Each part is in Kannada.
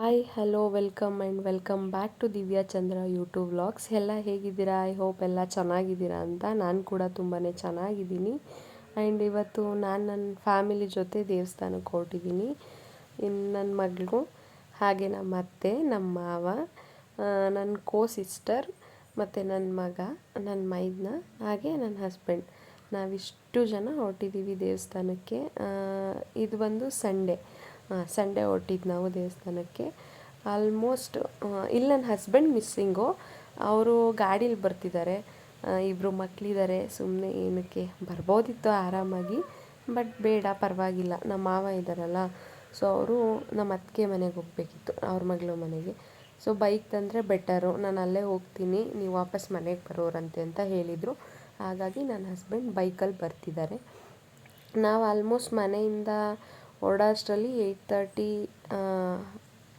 Hi hello welcome and welcome back to Divya Chandra YouTube vlogs ಎಲ್ಲ ಹೇಗಿದ್ದೀರಾ? ಐ ಹೋಪ್ ಎಲ್ಲ ಚೆನ್ನಾಗಿದ್ದೀರಾ ಅಂತ ನಾನು ಕೂಡ ತುಂಬಾ ಚೆನ್ನಾಗಿದ್ದೀನಿ. ಆ್ಯಂಡ್ ಇವತ್ತು ನಾನು ನನ್ನ ಫ್ಯಾಮಿಲಿ ಜೊತೆ ದೇವಸ್ಥಾನಕ್ಕೆ ಹೊರಟಿದ್ದೀನಿ. ಇನ್ನು ನನ್ನ ಮಗಳು ಹಾಗೆ ನಮ್ಮ ಅತ್ತೆ, ನಮ್ಮ ಮಾವ ನನ್ನ ಕೋ ಸಿಸ್ಟರ್ ಮತ್ತು ನನ್ನ ಮಗ ನನ್ನ ಮೈದ್ನ, ಹಾಗೆ ನನ್ನ ಹಸ್ಬೆಂಡ್ ನಾವಿಷ್ಟು ಜನ ಹೊರಟಿದ್ದೀವಿ ದೇವಸ್ಥಾನಕ್ಕೆ. ಇದು ಬಂದು ಸಂಡೇ ಸಂಡೇ ಹೊರಟಿದ್ದು ನಾವು ದೇವಸ್ಥಾನಕ್ಕೆ. ಆಲ್ಮೋಸ್ಟ್ ಇಲ್ಲಿ ನನ್ನ ಹಸ್ಬೆಂಡ್ ಮಿಸ್ಸಿಂಗು ಅವರು ಗಾಡೀಲಿ ಬರ್ತಿದ್ದಾರೆ ಇಬ್ಬರು ಮಕ್ಕಳಿದ್ದಾರೆ ಸುಮ್ಮನೆ ಏನಕ್ಕೆ, ಬರ್ಬೋದಿತ್ತು ಆರಾಮಾಗಿ ಬಟ್ ಬೇಡ, ಪರವಾಗಿಲ್ಲ. ನಮ್ಮ ಮಾವ ಇದ್ದಾರಲ್ಲ ಸೊ ಅವರು ನಮ್ಮ ಅತ್ತಿಗೆ ಮನೆಗೆ ಹೋಗಬೇಕಿತ್ತು, ಅವ್ರ ಮಗಳ ಮನೆಗೆ. ಸೊ ಬೈಕ್ ತಂದರೆ ಬೆಟರು ನಾನು ಅಲ್ಲೇ ಹೋಗ್ತೀನಿ, ನೀವು ವಾಪಸ್ ಮನೆಗೆ ಬರೋರಂತೆ ಅಂತ ಹೇಳಿದರು. ಹಾಗಾಗಿ ನನ್ನ ಹಸ್ಬೆಂಡ್ ಬೈಕಲ್ಲಿ ಬರ್ತಿದ್ದಾರೆ ನಾವು ಆಲ್ಮೋಸ್ಟ್ ಮನೆಯಿಂದ ಹೊರಡೋಷ್ಟರಲ್ಲಿ ಏಯ್ಟ್ ತರ್ಟಿ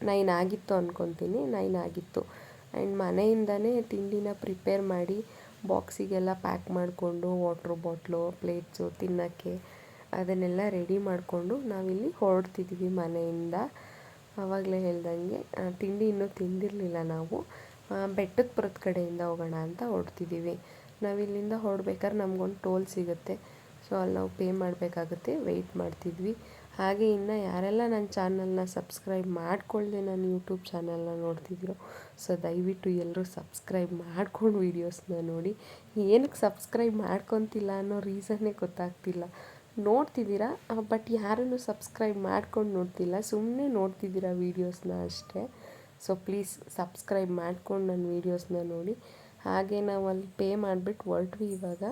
ನೈನ್ ಆಗಿತ್ತು ಅಂದ್ಕೊತೀನಿ ನೈನ್ ಆಗಿತ್ತು. ಆ್ಯಂಡ್ ಮನೆಯಿಂದನೇ ತಿಂಡಿನ ಪ್ರಿಪೇರ್ ಮಾಡಿ ಬಾಕ್ಸಿಗೆಲ್ಲ ಪ್ಯಾಕ್ ಮಾಡಿಕೊಂಡು ವಾಟ್ರ್ ಬಾಟ್ಲು, ಪ್ಲೇಟ್ಸು ತಿನ್ನೋಕ್ಕೆ ಅದನ್ನೆಲ್ಲ ರೆಡಿ ಮಾಡಿಕೊಂಡು ನಾವಿಲ್ಲಿ ಹೊರಡ್ತಿದ್ದೀವಿ ಮನೆಯಿಂದ. ಆವಾಗಲೇ ಹೇಳ್ದಂಗೆ ತಿಂಡಿ ಇನ್ನೂ ತಿಂದಿರಲಿಲ್ಲ ನಾವು. ಬೆಟ್ಟದ ಕಡೆಯಿಂದ ಹೋಗೋಣ ಅಂತ ಹೊರಡ್ತಿದ್ದೀವಿ. ನಾವಿಲ್ಲಿಂದ ಹೊರಡ್ಬೇಕಾದ್ರೆ ನಮಗೊಂದು ಟೋಲ್ ಸಿಗುತ್ತೆ. ಸೊ ಅಲ್ಲಿ ನಾವು ಪೇ ಮಾಡಬೇಕಾಗುತ್ತೆ, ವೆಯ್ಟ್ ಮಾಡ್ತಿದ್ವಿ. ಹಾಗೆ ಇನ್ನು ಯಾರೆಲ್ಲ ನನ್ನ ಚಾನಲ್ನ ಸಬ್ಸ್ಕ್ರೈಬ್ ಮಾಡಿಕೊಳ್ಳದೆ ನನ್ನ ಯೂಟ್ಯೂಬ್ ಚಾನಲ್ನ ನೋಡ್ತಿದ್ರು, ಸೊ ದಯವಿಟ್ಟು ಎಲ್ಲರೂ ಸಬ್ಸ್ಕ್ರೈಬ್ ಮಾಡ್ಕೊಂಡು ವೀಡಿಯೋಸ್ನ ನೋಡಿ. ಏನಕ್ಕೆ ಸಬ್ಸ್ಕ್ರೈಬ್ ಮಾಡ್ಕೊತಿಲ್ಲ ಅನ್ನೋ ರೀಸನ್ನೇ ಗೊತ್ತಾಗ್ತಿಲ್ಲ. ನೋಡ್ತಿದ್ದೀರಾ? ಬಟ್ ಯಾರನ್ನು ಸಬ್ಸ್ಕ್ರೈಬ್ ಮಾಡ್ಕೊಂಡು ನೋಡ್ತಿಲ್ಲ. ಸುಮ್ಮನೆ ನೋಡ್ತಿದ್ದೀರಾ ವೀಡಿಯೋಸ್ನ ಅಷ್ಟೇ. ಸೊ ಪ್ಲೀಸ್ ಸಬ್ಸ್ಕ್ರೈಬ್ ಮಾಡ್ಕೊಂಡು ನನ್ನ ವೀಡಿಯೋಸ್ನ ನೋಡಿ. ಹಾಗೆ ನಾವು ಅಲ್ಲಿ ಪೇ ಮಾಡಿಬಿಟ್ಟು ಹೊರಟ್ವಿ ಇವಾಗ.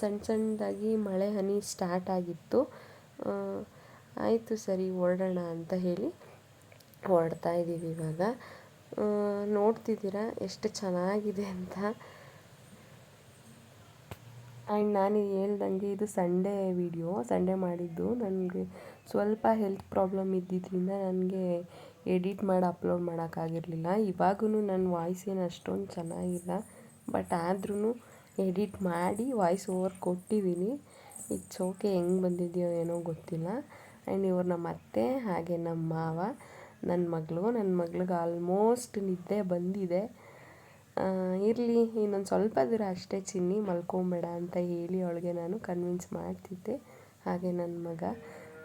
ಸಣ್ಣ ಸಣ್ಣದಾಗಿ ಮಳೆ ಹನಿ ಸ್ಟಾರ್ಟ್ ಆಗಿತ್ತು. ಆಯಿತು ಸರಿ ಹೊರಡೋಣ ಅಂತ ಹೇಳಿ ಹೊರಡ್ತಾ ಇದ್ದೀವಿ ಇವಾಗ. ನೋಡ್ತಿದ್ದೀರಾ ಎಷ್ಟು ಚೆನ್ನಾಗಿದೆ ಅಂತ? ಆ್ಯಂಡ್ ನಾನು ಹೇಳ್ದಂಗೆ ಇದು ಸಂಡೇ ವಿಡಿಯೋ, ಸಂಡೇ ಮಾಡಿದ್ದು. ನನಗೆ ಸ್ವಲ್ಪ ಹೆಲ್ತ್ ಪ್ರಾಬ್ಲಮ್ ಇದ್ದಿದ್ದರಿಂದ ನನಗೆ ಎಡಿಟ್ ಮಾಡಿ ಅಪ್ಲೋಡ್ ಮಾಡೋಕ್ಕಾಗಿರಲಿಲ್ಲ. ಇವಾಗೂ ನನ್ನ ವಾಯ್ಸ್ ಏನು ಅಷ್ಟೊಂದು ಚೆನ್ನಾಗಿಲ್ಲ. ಬಟ್ ಆದ್ರೂ ಎಡಿಟ್ ಮಾಡಿ ವಾಯ್ಸ್ ಓವರ್ ಕೊಟ್ಟಿದ್ದೀನಿ. ಇಟ್ಸ್ ಓಕೆ, ಹೆಂಗೆ ಬಂದಿದೆಯೋ ಏನೋ ಗೊತ್ತಿಲ್ಲ. ಆ್ಯಂಡ್ ಇವ್ರು ನಮ್ಮ ಅತ್ತೆ ಹಾಗೆ ನಮ್ಮ ಮಾವ ನನ್ನ ಮಗಳು ನನ್ನ ಮಗ್ಳಿಗೆ ಆಲ್ಮೋಸ್ಟ್ ನಿದ್ದೆ ಬಂದಿದೆ. ಇರಲಿ, ಇನ್ನೊಂದು ಸ್ವಲ್ಪ ದೂರ ಅಷ್ಟೇ ಚಿನ್ನಿ ಮಲ್ಕೊಂಬೇಡ ಅಂತ ಹೇಳಿ ಅವಳಿಗೆ ನಾನು ಕನ್ವಿನ್ಸ್ ಮಾಡ್ತಿದ್ದೆ. ಹಾಗೆ ನನ್ನ ಮಗ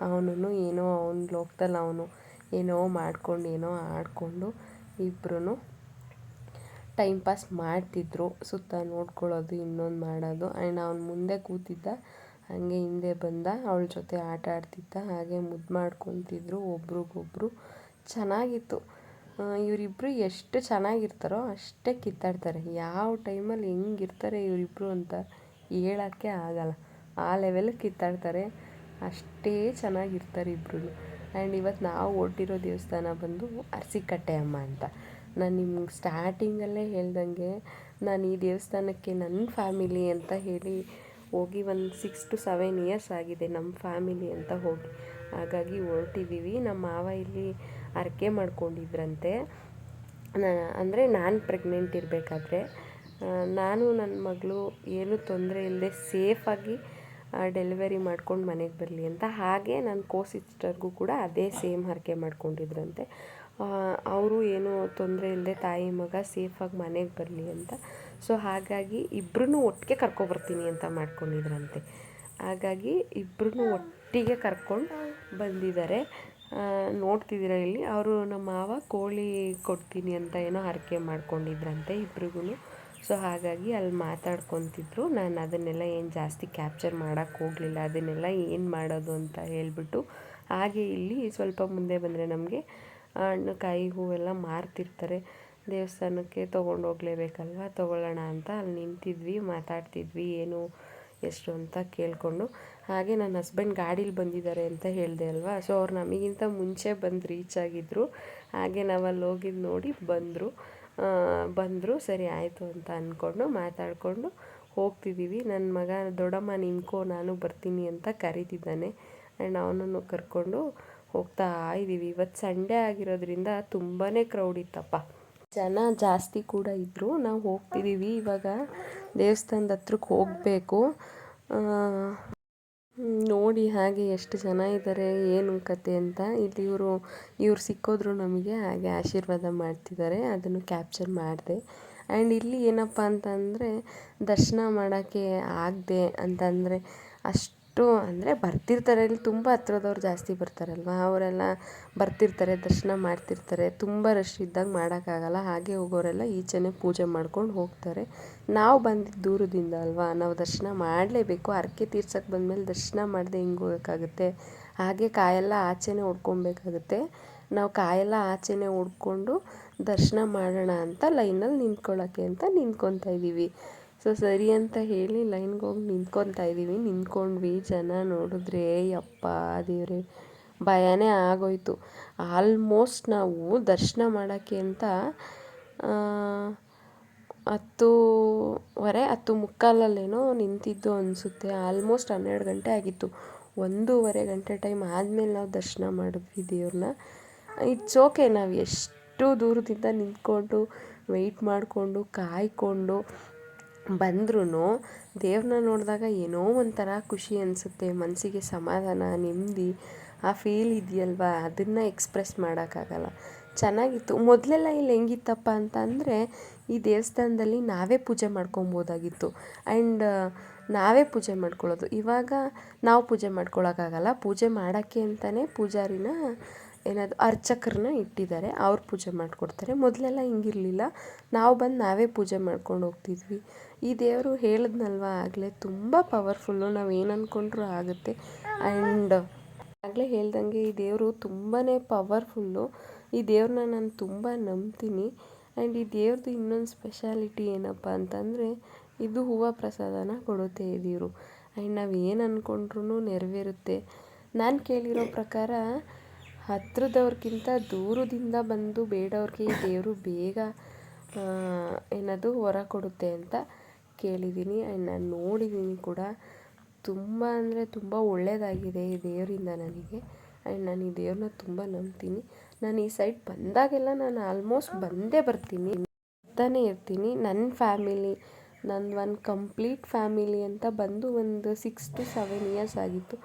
ಅವನು ಏನೋ ಅವನ ಲೋಕದಲ್ಲಿ ಅವನು ಏನೋ ಮಾಡ್ಕೊಂಡು, ಏನೋ ಆಡಿಕೊಂಡು ಇಬ್ಬರೂ ಟೈಮ್ ಪಾಸ್ ಮಾಡ್ತಿದ್ರು. ಸುತ್ತ ನೋಡ್ಕೊಳ್ಳೋದು, ಇನ್ನೊಂದು ಮಾಡೋದು, ಆ್ಯಂಡ್ ಅವನು ಮುಂದೆ ಕೂತಿದ್ದ ಹಾಗೆ ಹಿಂದೆ ಬಂದ, ಅವಳ ಜೊತೆ ಆಟ ಆಡ್ತಿದ್ದ, ಹಾಗೆ ಮುದ್ದು ಮಾಡ್ಕೊತಿದ್ರು ಒಬ್ರಿಗೊಬ್ರು. ಚೆನ್ನಾಗಿತ್ತು. ಇವರಿಬ್ಬರು ಎಷ್ಟು ಚೆನ್ನಾಗಿರ್ತಾರೋ ಅಷ್ಟೇ ಕಿತ್ತಾಡ್ತಾರೆ. ಯಾವ ಟೈಮಲ್ಲಿ ಹೆಂಗಿರ್ತಾರೆ ಇವರಿಬ್ಬರು ಅಂತ ಹೇಳೋಕ್ಕೆ ಆಗಲ್ಲ. ಆ ಲೆವೆಲಿಗೆ ಕಿತ್ತಾಡ್ತಾರೆ. ಅಷ್ಟೇ ಚೆನ್ನಾಗಿರ್ತಾರೆ ಇಬ್ಬರು ಆ್ಯಂಡ್ ಇವತ್ತು ನಾವು ಹೊರಟಿರೋ ದೇವಸ್ಥಾನ ಬಂದು ಅರಸಿಕಟ್ಟೆ ಅಮ್ಮ ಅಂತ. ನಾನು ನಿಮ್ಗೆ ಸ್ಟಾರ್ಟಿಂಗಲ್ಲೇ ಹೇಳ್ದಂಗೆ ನಾನು ಈ ದೇವಸ್ಥಾನಕ್ಕೆ ನನ್ನ ಫ್ಯಾಮಿಲಿ ಅಂತ ಹೇಳಿ ಹೋಗಿ ಒಂದು ಸಿಕ್ಸ್ ಟು ಸೆವೆನ್ ಇಯರ್ಸ್ ಆಗಿದೆ ನಮ್ಮ ಫ್ಯಾಮಿಲಿ ಅಂತ ಹೋಗಿ. ಹಾಗಾಗಿ ಹೊರಟಿದ್ದೀವಿ ನಮ್ಮ ಮಾವ ಇಲ್ಲಿ ಅರಕೆ ಮಾಡ್ಕೊಂಡಿದ್ರಂತೆ. ಅಂದರೆ ನಾನು ಪ್ರೆಗ್ನೆಂಟ್ ಇರಬೇಕಾದ್ರೆ ನಾನು ನನ್ನ ಮಗಳು ಏನೂ ತೊಂದರೆ ಇಲ್ಲದೆ ಸೇಫಾಗಿ ಡೆಲಿವರಿ ಮಾಡ್ಕೊಂಡು ಮನೆಗೆ ಬರಲಿ ಅಂತ. ಹಾಗೆ ನನ್ನ ಕೋ ಸಿಸ್ಟರ್ಗೂ ಕೂಡ ಅದೇ ಸೇಮ್ ಹರಕೆ ಮಾಡ್ಕೊಂಡಿದ್ರಂತೆ. ಅವರು ಏನೂ ತೊಂದರೆ ಇಲ್ಲದೆ ತಾಯಿ ಮಗ ಸೇಫಾಗಿ ಮನೆಗೆ ಬರಲಿ ಅಂತ. ಸೊ ಹಾಗಾಗಿ ಇಬ್ಬರೂ ಒಟ್ಟಿಗೆ ಕರ್ಕೊಬರ್ತೀನಿ ಅಂತ ಮಾಡ್ಕೊಂಡಿದ್ರಂತೆ. ಹಾಗಾಗಿ ಇಬ್ಬರೂ ಒಟ್ಟಿಗೆ ಕರ್ಕೊಂಡು ಬಂದಿದ್ದಾರೆ. ನೋಡ್ತಿದ್ದೀರ ಇಲ್ಲಿ? ಅವರು ನಮ್ಮ ಮಾವ ಕೋಳಿ ಕೊಡ್ತೀನಿ ಅಂತ ಏನೋ ಹರಕೆ ಮಾಡ್ಕೊಂಡಿದ್ರಂತೆ ಇಬ್ರಿಗೂ ಸೊ ಹಾಗಾಗಿ ಅಲ್ಲಿ ಮಾತಾಡ್ಕೊತಿದ್ರು. ನಾನು ಅದನ್ನೆಲ್ಲ ಏನು ಜಾಸ್ತಿ ಕ್ಯಾಪ್ಚರ್ ಮಾಡೋಕ್ಕೆ ಹೋಗಲಿಲ್ಲ. ಅದನ್ನೆಲ್ಲ ಏನು ಮಾಡೋದು ಅಂತ ಹೇಳಿಬಿಟ್ಟು ಹಾಗೆ ಇಲ್ಲಿ ಸ್ವಲ್ಪ ಮುಂದೆ ಬಂದರೆ ನಮಗೆ ಹಣ್ಣು ಕಾಯಿ ಹೂವೆಲ್ಲ ಮಾರ್ತಿರ್ತಾರೆ. ದೇವಸ್ಥಾನಕ್ಕೆ ತೊಗೊಂಡು ಹೋಗ್ಲೇಬೇಕಲ್ವ ತೊಗೊಳ್ಳೋಣ ಅಂತ ಅಲ್ಲಿ ನಿಂತಿದ್ವಿ, ಮಾತಾಡ್ತಿದ್ವಿ, ಏನು ಎಷ್ಟು ಅಂತ ಕೇಳಿಕೊಂಡು. ಹಾಗೆ ನನ್ನ ಹಸ್ಬೆಂಡ್ ಗಾಡೀಲಿ ಬಂದಿದ್ದಾರೆ ಅಂತ ಹೇಳಿದೆ ಅಲ್ವಾ? ಸೊ ಅವ್ರು ನಮಗಿಂತ ಮುಂಚೆ ಬಂದು ರೀಚ್ ಆಗಿದ್ದರು ಹಾಗೆ ನಾವು ಅಲ್ಲಿ ಹೋಗಿದ್ದು ನೋಡಿ ಬಂದರು. ಬಂದರು, ಸರಿ ಆಯಿತು ಅಂತ ಅಂದ್ಕೊಂಡು ಮಾತಾಡಿಕೊಂಡು ಹೋಗ್ತಿದ್ದೀವಿ ನನ್ನ ಮಗ ದೊಡ್ಡಮ್ಮ ನಿನ್ಕೋ ನಾನು ಬರ್ತೀನಿ ಅಂತ ಕರೀತಿದ್ದಾನೆ. ಆ್ಯಂಡ್ ಅವನನ್ನು ಕರ್ಕೊಂಡು ಹೋಗ್ತಾ ಇದ್ದೀವಿ ಇವತ್ತು ಸಂಡೇ ಆಗಿರೋದ್ರಿಂದ ತುಂಬಾ ಕ್ರೌಡ್ ಇತ್ತಪ್ಪ. ಜನ ಜಾಸ್ತಿ ಕೂಡ ಇದ್ದರು ನಾವು ಹೋಗ್ತಿದ್ದೀವಿ ಇವಾಗ ದೇವಸ್ಥಾನದ ಹತ್ರಕ್ಕೆ ಹೋಗಬೇಕು. ನೋಡಿ ಹಾಗೆ ಎಷ್ಟು ಜನ ಇದ್ದಾರೆ ಏನು ಕತೆ ಅಂತ. ಇಲ್ಲಿ ಇವರು, ಇವ್ರು ಸಿಕ್ಕೋದ್ರು ನಮಗೆ ಹಾಗೆ ಆಶೀರ್ವಾದ ಮಾಡ್ತಿದ್ದಾರೆ. ಅದನ್ನು ಕ್ಯಾಪ್ಚರ್ ಮಾಡಿದೆ. ಆ್ಯಂಡ್ ಇಲ್ಲಿ ಏನಪ್ಪ ಅಂತಂದರೆ ದರ್ಶನ ಮಾಡೋಕ್ಕೆ ಆಗದೆ ಅಂತಂದರೆ ಅಷ್ಟು ಅಂದರೆ ಬರ್ತಿರ್ತಾರೆ. ಇಲ್ಲಿ ತುಂಬ ಹತ್ರದವ್ರು ಜಾಸ್ತಿ ಬರ್ತಾರಲ್ವ? ಅವರೆಲ್ಲ ಬರ್ತಿರ್ತಾರೆ, ದರ್ಶನ ಮಾಡ್ತಿರ್ತಾರೆ. ತುಂಬ ರಶ್ ಇದ್ದಾಗ ಮಾಡೋಕ್ಕಾಗಲ್ಲ. ಹಾಗೆ ಹೋಗೋರೆಲ್ಲ ಈಚೆನೆ ಪೂಜೆ ಮಾಡ್ಕೊಂಡು ಹೋಗ್ತಾರೆ. ನಾವು ಬಂದಿದ್ದು ದೂರದಿಂದ ಅಲ್ವಾ? ನಾವು ದರ್ಶನ ಮಾಡಲೇಬೇಕು. ಹರಕೆ ತೀರ್ಸಕ್ಕೆ ಬಂದಮೇಲೆ ದರ್ಶನ ಮಾಡದೆ ಹಿಂಗೆ ಹೋಗೋಕ್ಕಾಗುತ್ತೆ? ಹಾಗೆ ಕಾಯೆಲ್ಲ ಆಚೆನೇ ಹೊಡ್ಕೊಬೇಕಾಗುತ್ತೆ ನಾವು ಕಾಯೆಲ್ಲ ಆಚೆನೇ ಹೊಡ್ಕೊಂಡು ದರ್ಶನ ಮಾಡೋಣ ಅಂತ ಲೈನಲ್ಲಿ ನಿಂತ್ಕೊಳ್ಳೋಕ್ಕೆ ಅಂತ ನಿಂತ್ಕೊತಾ ಇದ್ದೀವಿ ಸೊ ಸರಿ ಅಂತ ಹೇಳಿ ಲೈನ್ಗೆ ಹೋಗಿ ನಿಂತ್ಕೊತಾ ಇದ್ದೀವಿ. ನಿಂತ್ಕೊಂಡ್ವಿ. ಜನ ನೋಡಿದ್ರೆ ಯಪ್ಪ ದೇವ್ರೆ, ಭಯನೇ ಆಗೋಯ್ತು. ಆಲ್ಮೋಸ್ಟ್ ನಾವು ದರ್ಶನ ಮಾಡೋಕ್ಕೆ ಅಂತ ಹತ್ತೂವರೆ, ಹತ್ತು ಮುಕ್ಕಾಲಲ್ಲೇನೋ ನಿಂತಿದ್ದು ಅನಿಸುತ್ತೆ. ಆಲ್ಮೋಸ್ಟ್ ಹನ್ನೆರಡು ಗಂಟೆ ಆಗಿತ್ತು. ಒಂದೂವರೆ ಗಂಟೆ ಟೈಮ್ ಆದಮೇಲೆ ನಾವು ದರ್ಶನ ಮಾಡಿದ್ವಿ ದೇವ್ರನ್ನ. ಇಟ್ಸ್ ಓಕೆ ನಾವು ಎಷ್ಟು ದೂರದಿಂದ ನಿಂತ್ಕೊಂಡು ವೆಯ್ಟ್ ಮಾಡಿಕೊಂಡು, ಕಾಯ್ಕೊಂಡು ಬಂದ್ರೂ ದೇವ್ರನ್ನ ನೋಡಿದಾಗ ಏನೋ ಒಂಥರ ಖುಷಿ ಅನಿಸುತ್ತೆ. ಮನಸ್ಸಿಗೆ ಸಮಾಧಾನ, ನೆಮ್ಮದಿ, ಆ ಫೀಲ್ ಇದೆಯಲ್ವಾ? ಅದನ್ನು ಎಕ್ಸ್ಪ್ರೆಸ್ ಮಾಡೋಕ್ಕಾಗಲ್ಲ. ಚೆನ್ನಾಗಿತ್ತು. ಮೊದಲೆಲ್ಲ ಇಲ್ಲಿ ಹೆಂಗಿತ್ತಪ್ಪ ಅಂತ ಅಂದರೆ ಈ ದೇವಸ್ಥಾನದಲ್ಲಿ ನಾವೇ ಪೂಜೆ ಮಾಡ್ಕೊಬೋದಾಗಿತ್ತು. ಆ್ಯಂಡ್ ನಾವೇ ಪೂಜೆ ಮಾಡ್ಕೊಳ್ಳೋದು. ಇವಾಗ ನಾವು ಪೂಜೆ ಮಾಡ್ಕೊಳ್ಳೋಕ್ಕಾಗಲ್ಲ ಪೂಜೆ ಮಾಡೋಕ್ಕೆ ಅಂತಲೇ ಪೂಜಾರಿನ ಏನದು ಅರ್ಚಕರನ್ನ ಇಟ್ಟಿದ್ದಾರೆ, ಅವ್ರು ಪೂಜೆ ಮಾಡಿಕೊಡ್ತಾರೆ. ಮೊದಲೆಲ್ಲ ಹಿಂಗಿರಲಿಲ್ಲ. ನಾವು ಬಂದು ನಾವೇ ಪೂಜೆ ಮಾಡ್ಕೊಂಡು ಹೋಗ್ತಿದ್ವಿ. ಈ ದೇವರು ಹೇಳಿದ್ನಲ್ವ, ಆಗಲೇ ತುಂಬ ಪವರ್ಫುಲ್ಲು ನಾವು ಏನು ಅಂದ್ಕೊಂಡ್ರೂ ಆಗುತ್ತೆ. ಆ್ಯಂಡ್ ಆಗಲೇ ಹೇಳ್ದಂಗೆ ಈ ದೇವರು ತುಂಬಾ ಪವರ್ಫುಲ್ಲು ಈ ದೇವ್ರನ್ನ ನಾನು ತುಂಬ ನಂಬ್ತೀನಿ. ಆ್ಯಂಡ್ ಈ ದೇವ್ರದ್ದು ಇನ್ನೊಂದು ಸ್ಪೆಷಾಲಿಟಿ ಏನಪ್ಪ ಅಂತಂದರೆ, ಇದು ಹೂವು ಪ್ರಸಾದನ ಕೊಡುತ್ತೆ ಈ ದೇವರು ಆ್ಯಂಡ್ ನಾವು ಏನು ಅಂದ್ಕೊಂಡ್ರೂ ನೆರವೇರುತ್ತೆ. ನಾನು ಕೇಳಿರೋ ಪ್ರಕಾರ ಹತ್ರದವ್ರಿಗಿಂತ ದೂರದಿಂದ ಬಂದು ಬೇಡವ್ರಿಗೆ ದೇವರು ಬೇಗ ಏನದು ವರ ಕೊಡುತ್ತೆ ಅಂತ ಕೇಳಿದ್ದೀನಿ ಆ್ಯಂಡ್ ನಾನು ನೋಡಿದ್ದೀನಿ ಕೂಡ. ತುಂಬ ಅಂದರೆ ತುಂಬ ಒಳ್ಳೆಯದಾಗಿದೆ ಈ ದೇವರಿಂದ ನನಗೆ. ಆ್ಯಂಡ್ ನಾನು ಈ ದೇವ್ರನ್ನ ತುಂಬ ನಂಬ್ತೀನಿ. ನಾನು ಈ ಸೈಡ್ ಬಂದಾಗೆಲ್ಲ ನಾನು ಆಲ್ಮೋಸ್ಟ್ ಬಂದೇ ಬರ್ತೀನಿ. ಬರ್ತಾನೆ ಇರ್ತೀನಿ. ನನ್ನ ಫ್ಯಾಮಿಲಿ ನನ್ನ ಒಂದು ಕಂಪ್ಲೀಟ್ ಫ್ಯಾಮಿಲಿ ಅಂತ ಬಂದು ಒಂದು ಸಿಕ್ಸ್ ಟು ಸೆವೆನ್ ಇಯರ್ಸ್ ಆಗಿತ್ತು.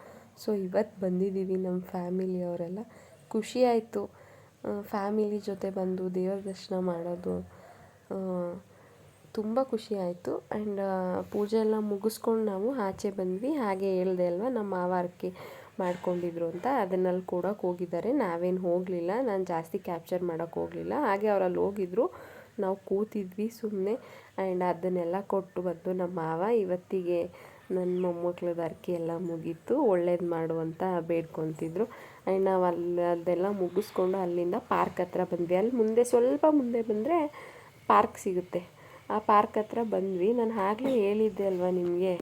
ಸೊ ಇವತ್ತು ಬಂದಿದ್ದೀವಿ ನಮ್ಮ ಫ್ಯಾಮಿಲಿಯವರೆಲ್ಲ ಖುಷಿ ಆಯಿತು. ಫ್ಯಾಮಿಲಿ ಜೊತೆ ಬಂದು ದೇವರ ದರ್ಶನ ಮಾಡೋದು ತುಂಬ ಖುಷಿ ಆಯಿತು. ಆ್ಯಂಡ್ ಪೂಜೆ ಎಲ್ಲ ಮುಗಿಸ್ಕೊಂಡು ನಾವು ಆಚೆ ಬಂದ್ವಿ. ಹಾಗೆ ಹೇಳ್ದೆ ಅಲ್ವಾ, ನಮ್ಮ ಮಾವ ಮಾಡ್ಕೊಂಡಿದ್ರು ಅಂತ. ಅದನ್ನಲ್ಲಿ ಕೊಡೋಕೆ ಹೋಗಿದ್ದಾರೆ ನಾವೇನು ಹೋಗಲಿಲ್ಲ. ನಾನು ಜಾಸ್ತಿ ಕ್ಯಾಪ್ಚರ್ ಮಾಡೋಕೆ ಹೋಗಲಿಲ್ಲ. ಹಾಗೆ ಅವರಲ್ಲಿ ಹೋಗಿದ್ರು. ನಾವು ಕೂತಿದ್ವಿ ಸುಮ್ಮನೆ ಆ್ಯಂಡ್ ಅದನ್ನೆಲ್ಲ ಕೊಟ್ಟು ಬಂದು ನಮ್ಮ ಮಾವ ಇವತ್ತಿಗೆ ನನ್ನ ಮೊಮ್ಮಕ್ಳದ್ದು ಅರ್ಕೆ ಎಲ್ಲ ಮುಗೀತು. ಒಳ್ಳೇದು ಮಾಡು ಅಂತ ಬೇಡ್ಕೊತಿದ್ರು. ಆ್ಯಂಡ್ ನಾವು ಅಲ್ಲಿ ಅದೆಲ್ಲ ಮುಗಿಸ್ಕೊಂಡು ಅಲ್ಲಿಂದ ಪಾರ್ಕ್ ಹತ್ರ ಬಂದ್ವಿ. ಅಲ್ಲಿ ಮುಂದೆ ಸ್ವಲ್ಪ ಮುಂದೆ ಬಂದರೆ ಪಾರ್ಕ್ ಸಿಗುತ್ತೆ. ಆ ಪಾರ್ಕ್ ಹತ್ರ ಬಂದ್ವಿ. ನಾನು ಆಗಲೇ ಹೇಳಿದ್ದೆ ಅಲ್ವಾ ನಿಮಗೆ?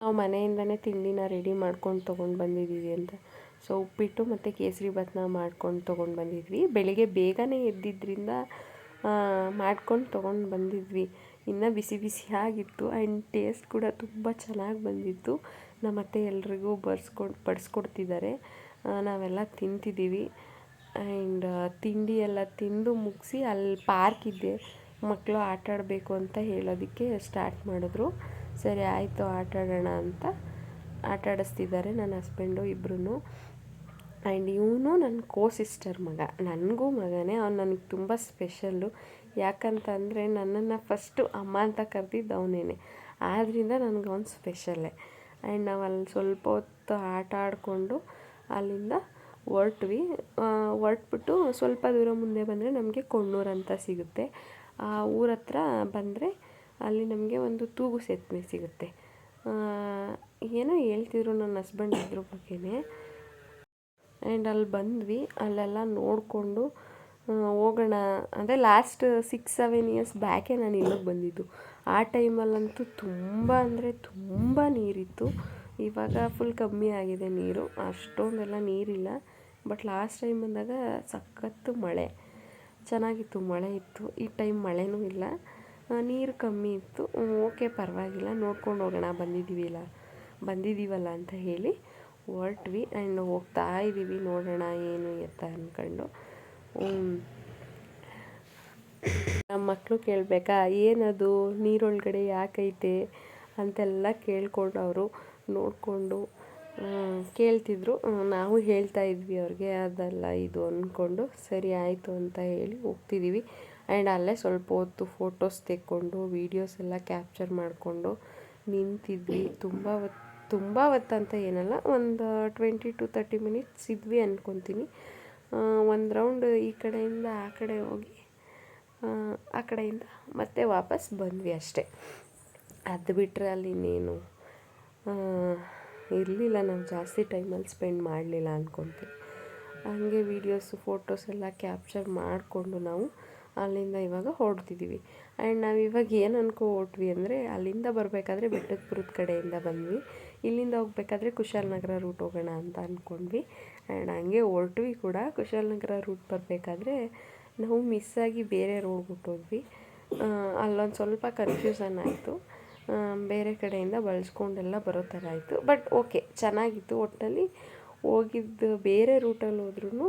ನಾವು ಮನೆಯಿಂದನೇ ತಿಂಡಿನ ರೆಡಿ ಮಾಡ್ಕೊಂಡು ತೊಗೊಂಡು ಬಂದಿದ್ದೀವಿ ಅಂತ. ಸೊ ಉಪ್ಪಿಟ್ಟು ಮತ್ತು ಕೇಸರಿ ಭಾತ್ನ ಮಾಡ್ಕೊಂಡು ತೊಗೊಂಡು ಬಂದಿದ್ವಿ. ಬೆಳಿಗ್ಗೆ ಬೇಗನೆ ಎದ್ದಿದ್ದರಿಂದ ಮಾಡ್ಕೊಂಡು ತೊಗೊಂಡು ಬಂದಿದ್ವಿ. ಇನ್ನು ಬಿಸಿ ಬಿಸಿಯಾಗಿತ್ತು ಆ್ಯಂಡ್ ಟೇಸ್ಟ್ ಕೂಡ ತುಂಬ ಚೆನ್ನಾಗಿ ಬಂದಿತ್ತು. ನಮ್ಮತ್ತೆ ಎಲ್ರಿಗೂ ಬರ್ಸ್ಕೊಂಡು ಬಡಿಸ್ಕೊಡ್ತಿದ್ದಾರೆ. ನಾವೆಲ್ಲ ತಿಂತಿದ್ದೀವಿ. ಆ್ಯಂಡ್ ತಿಂಡಿ ಎಲ್ಲ ತಿಂದು ಮುಗಿಸಿ ಅಲ್ಲಿ ಪಾರ್ಕ್ ಇದ್ದೆ. ಮಕ್ಕಳು ಆಟ ಆಡಬೇಕು ಅಂತ ಹೇಳೋದಕ್ಕೆ ಸ್ಟಾರ್ಟ್ ಮಾಡಿದ್ರು. ಸರಿ, ಆಯಿತು, ಆಟ ಆಡೋಣ ಅಂತ ಆಟ ಆಡಿಸ್ತಿದ್ದಾರೆ ನನ್ನ ಹಸ್ಬೆಂಡು ಇಬ್ಬರೂ ಆ್ಯಂಡ್ ಇವನು ನನ್ನ ಕೋ ಸಿಸ್ಟರ್ ಮಗ. ನನಗೂ ಮಗನೇ. ಅವ್ನು ನನಗೆ ತುಂಬ ಸ್ಪೆಷಲ್ಲು ಯಾಕಂತಂದರೆ ನನ್ನನ್ನು ಫಸ್ಟು ಅಮ್ಮ ಅಂತ ಕರೆದಿದ್ದು ಅವನೇನೆ. ಆದ್ದರಿಂದ ನನಗೆ ಅವ್ನು ಸ್ಪೆಷಲ್ಲೇ ಆ್ಯಂಡ್ ನಾವು ಅಲ್ಲಿ ಸ್ವಲ್ಪ ಹೊತ್ತು ಆಟ ಆಡಿಕೊಂಡು ಅಲ್ಲಿಂದ ಹೊರ್ಟ್ವಿ. ಹೊರ್ಟ್ಬಿಟ್ಟು ಸ್ವಲ್ಪ ದೂರ ಮುಂದೆ ಬಂದರೆ ನಮಗೆ ಕೊಣ್ಣೂರು ಅಂತ ಸಿಗುತ್ತೆ. ಆ ಊರ ಹತ್ರ ಬಂದರೆ ಅಲ್ಲಿ ನಮಗೆ ಒಂದು ತೂಗು ಸೇತುವೆ ಸಿಗುತ್ತೆ. ಏನೋ ಹೇಳ್ತಿದ್ರು ನನ್ನ ಹಸ್ಬೆಂಡ್ ಇದ್ರ ಬಗ್ಗೆನೇ. ಆ್ಯಂಡ್ ಅಲ್ಲಿ ಬಂದ್ವಿ. ಅಲ್ಲೆಲ್ಲ ನೋಡಿಕೊಂಡು ಹೋಗೋಣ. ಅಂದರೆ ಲಾಸ್ಟ್ ಸಿಕ್ಸ್ ಸೆವೆನ್ ಇಯರ್ಸ್ ಬ್ಯಾಕೆ ನಾನು ಇಲ್ಲಿಗೆ ಬಂದಿದ್ದು. ಆ ಟೈಮಲ್ಲಂತೂ ತುಂಬ ಅಂದರೆ ತುಂಬ ನೀರಿತ್ತು. ಇವಾಗ ಫುಲ್ ಕಮ್ಮಿ ಆಗಿದೆ ನೀರು. ಅಷ್ಟೊಂದೆಲ್ಲ ನೀರಿಲ್ಲ. ಬಟ್ ಲಾಸ್ಟ್ ಟೈಮ್ ಬಂದಾಗ ಸಖತ್ತು ಮಳೆ. ಚೆನ್ನಾಗಿತ್ತು, ಮಳೆ ಇತ್ತು. ಈ ಟೈಮ್ ಮಳೆನೂ ಇಲ್ಲ. ನೀರು ಕಮ್ಮಿ ಇತ್ತು. ಓಕೆ ಪರವಾಗಿಲ್ಲ. ನೋಡ್ಕೊಂಡು ಹೋಗೋಣ. ಬಂದಿದ್ದೀವಿಲ್ಲ. ಬಂದಿದ್ದೀವಲ್ಲ ಅಂತ ಹೇಳಿ ಹೊರಟ್ವಿ. ಆ್ಯಂಡ್ ಹೋಗ್ತಾ ಇದ್ದೀವಿ ನೋಡೋಣ ಏನು ಎತ್ತ ಅಂದ್ಕೊಂಡು ನಮ್ಮ ಮಕ್ಕಳು ಕೇಳಬೇಕಾ, ಏನದು, ನೀರೊಳಗಡೆ ಯಾಕೈತೆ ಅಂತೆಲ್ಲ ಕೇಳ್ಕೊಂಡು ಅವರು ನೋಡಿಕೊಂಡು ಕೇಳ್ತಿದ್ರು. ನಾವು ಹೇಳ್ತಾ ಇದ್ವಿ ಅವ್ರಿಗೆ, ಅದಲ್ಲ ಇದು ಅಂದ್ಕೊಂಡು ಸರಿ ಆಯಿತು ಅಂತ ಹೇಳಿ ಹೋಗ್ತಿದ್ದೀವಿ ಆ್ಯಂಡ್ ಅಲ್ಲೇ ಸ್ವಲ್ಪ ಹೊತ್ತು ಫೋಟೋಸ್ ತೆಕ್ಕೊಂಡು, ವೀಡಿಯೋಸ್ ಎಲ್ಲ ಕ್ಯಾಪ್ಚರ್ ಮಾಡಿಕೊಂಡು ನಿಂತಿದ್ವಿ. ತುಂಬ ಹೊತ್ತು ತುಂಬ ಹೊತ್ತಂತ ಏನಲ್ಲ, ಒಂದು ಟ್ವೆಂಟಿ ಟು ತರ್ಟಿ ಮಿನಿಟ್ಸ್ ಇದ್ವಿ ಅಂದ್ಕೊತೀನಿ ಒಂದು ರೌಂಡ್ ಈ ಕಡೆಯಿಂದ ಆ ಕಡೆ ಹೋಗಿ ಆ, ಕಡೆಯಿಂದ ಮತ್ತೆ ವಾಪಸ್ ಬಂದ್ವಿ ಅಷ್ಟೇ. ಅದು ಬಿಟ್ಟರೆ ಅಲ್ಲಿ ಇನ್ನೇನು ಇರಲಿಲ್ಲ. ನಾವು ಜಾಸ್ತಿ ಟೈಮಲ್ಲಿ ಸ್ಪೆಂಡ್ ಮಾಡಲಿಲ್ಲ ಅಂದ್ಕೊತೀನಿ ಹಾಗೆ ವೀಡಿಯೋಸು ಫೋಟೋಸ್ ಎಲ್ಲ ಕ್ಯಾಪ್ಚರ್ ಮಾಡಿಕೊಂಡು ನಾವು ಅಲ್ಲಿಂದ ಇವಾಗ ಹೊರಡ್ತಿದ್ದೀವಿ ಆ್ಯಂಡ್ ನಾವು ಇವಾಗ ಏನು ಅನ್ಕೋಟ್ವಿ ಹೊಟ್ವಿ ಅಂದರೆ ಅಲ್ಲಿಂದ ಬರಬೇಕಾದ್ರೆ ಬೆಟ್ಟದಪುರದ ಕಡೆಯಿಂದ ಬಂದ್ವಿ. ಇಲ್ಲಿಂದ ಹೋಗ್ಬೇಕಾದ್ರೆ ಕುಶಾಲನಗರ ರೂಟ್ ಹೋಗೋಣ ಅಂತ ಅಂದ್ಕೊಂಡ್ವಿ ಆ್ಯಂಡ್ ಹಂಗೆ ಹೊರಟ್ವಿ ಕೂಡ. ಕುಶಾಲನಗರ ರೂಟ್ ಬರಬೇಕಾದ್ರೆ ನಾವು ಮಿಸ್ಸಾಗಿ ಬೇರೆ ರೋಡ್ ಬಿಟ್ಟೋದ್ವಿ ಅಲ್ಲೊಂದು ಸ್ವಲ್ಪ ಕನ್ಫ್ಯೂಷನ್ ಆಯಿತು. ಬೇರೆ ಕಡೆಯಿಂದ ಬಳಸ್ಕೊಂಡೆಲ್ಲ ಬರೋ ಥರ ಆಯಿತು. ಬಟ್ ಓಕೆ ಚೆನ್ನಾಗಿತ್ತು ಒಟ್ಟಿನಲ್ಲಿ ಹೋಗಿದ್ದು ಬೇರೆ ರೂಟಲ್ಲಿ ಹೋದ್ರೂ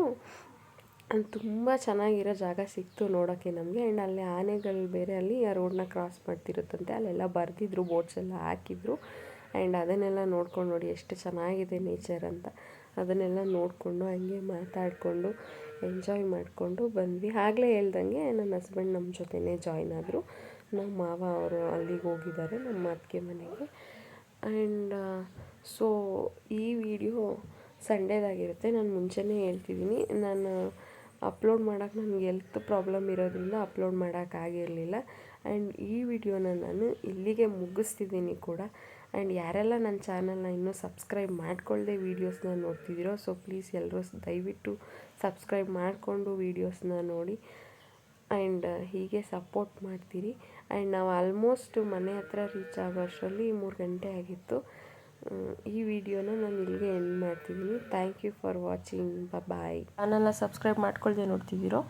ತುಂಬ ಚೆನ್ನಾಗಿರೋ ಜಾಗ ಸಿಕ್ತು ನೋಡೋಕ್ಕೆ ನಮಗೆ. ಆ್ಯಂಡ್ ಅಲ್ಲಿ ಆನೆಗಳು ಬೇರೆ ಅಲ್ಲಿ ಆ ರೋಡನ್ನ ಕ್ರಾಸ್ ಮಾಡ್ತಿರುತ್ತಂತೆ. ಅಲ್ಲೆಲ್ಲ ಬರೆದಿದ್ರು ಬೋಟ್ಸ್ ಎಲ್ಲ ಹಾಕಿದ್ರು. ಆ್ಯಂಡ್ ಅದನ್ನೆಲ್ಲ ನೋಡ್ಕೊಂಡು ನೋಡಿ ಎಷ್ಟು ಚೆನ್ನಾಗಿದೆ ನೇಚರ್ ಅಂತ. ಅದನ್ನೆಲ್ಲ ನೋಡಿಕೊಂಡು ಹಂಗೆ ಮಾತಾಡಿಕೊಂಡು ಎಂಜಾಯ್ ಮಾಡಿಕೊಂಡು ಬಂದ್ವಿ. ಆಗಲೇ ಹೇಳ್ದಂಗೆ ನನ್ನ ಹಸ್ಬೆಂಡ್ ನಮ್ಮ ಜೊತೆನೇ ಜಾಯ್ನ್ ಆದರು. ನಮ್ಮ ಮಾವ ಅವರು ಅಲ್ಲಿಗೆ ಹೋಗಿದ್ದಾರೆ, ನಮ್ಮ ಅತ್ತಿಗೆ ಮನೆಗೆ. ಆ್ಯಂಡ್ ಸೊ ಈ ವಿಡಿಯೋ ಸಂಡೇದಾಗಿರುತ್ತೆ ನಾನು ಮುಂಚೆನೇ ಹೇಳ್ತಿದ್ದೀನಿ. ನಾನು ಅಪ್ಲೋಡ್ ಮಾಡೋಕ್ಕೆ ನನಗೆ ಹೆಲ್ತ್ ಪ್ರಾಬ್ಲಮ್ ಇರೋದ್ರಿಂದ ಅಪ್ಲೋಡ್ ಮಾಡೋಕ್ಕಾಗಿರಲಿಲ್ಲ ಆ್ಯಂಡ್ ಈ ವಿಡಿಯೋನ ನಾನು ಇಲ್ಲಿಗೆ ಮುಗಿಸ್ತಿದ್ದೀನಿ ಕೂಡ. ಆ್ಯಂಡ್ ಯಾರೆಲ್ಲ ನನ್ನ ಚಾನಲ್ನ ಇನ್ನೂ ಸಬ್ಸ್ಕ್ರೈಬ್ ಮಾಡ್ಕೊಳ್ಳದೆ ವೀಡಿಯೋಸ್ನ ನೋಡ್ತಿದ್ದೀರೋ, ಸೊ ಪ್ಲೀಸ್ ಎಲ್ಲರೂ ದಯವಿಟ್ಟು ಸಬ್ಸ್ಕ್ರೈಬ್ ಮಾಡಿಕೊಂಡು ವೀಡಿಯೋಸ್ನ ನೋಡಿ. ಆ್ಯಂಡ್ ಹೀಗೆ ಸಪೋರ್ಟ್ ಮಾಡ್ತೀರಿ. ಆ್ಯಂಡ್ ನಾವು ಆಲ್ಮೋಸ್ಟ್ ಮನೆ ಹತ್ರ ರೀಚ್ ಆಗೋ ಅಷ್ಟರಲ್ಲಿ ಮೂರು ಗಂಟೆ ಆಗಿತ್ತು. ಈ ವಿಡಿಯೋನ ನಾನು ಇಲ್ಲಿಗೆ ಎಂಡ್ ಮಾಡ್ತಿದ್ದೀನಿ. Thank you for watching. Bye ಚಾನಲ್ನ ಸಬ್ಸ್ಕ್ರೈಬ್ ಮಾಡ್ಕೊಳ್ದೆ ನೋಡ್ತಿದ್ದೀರೋ?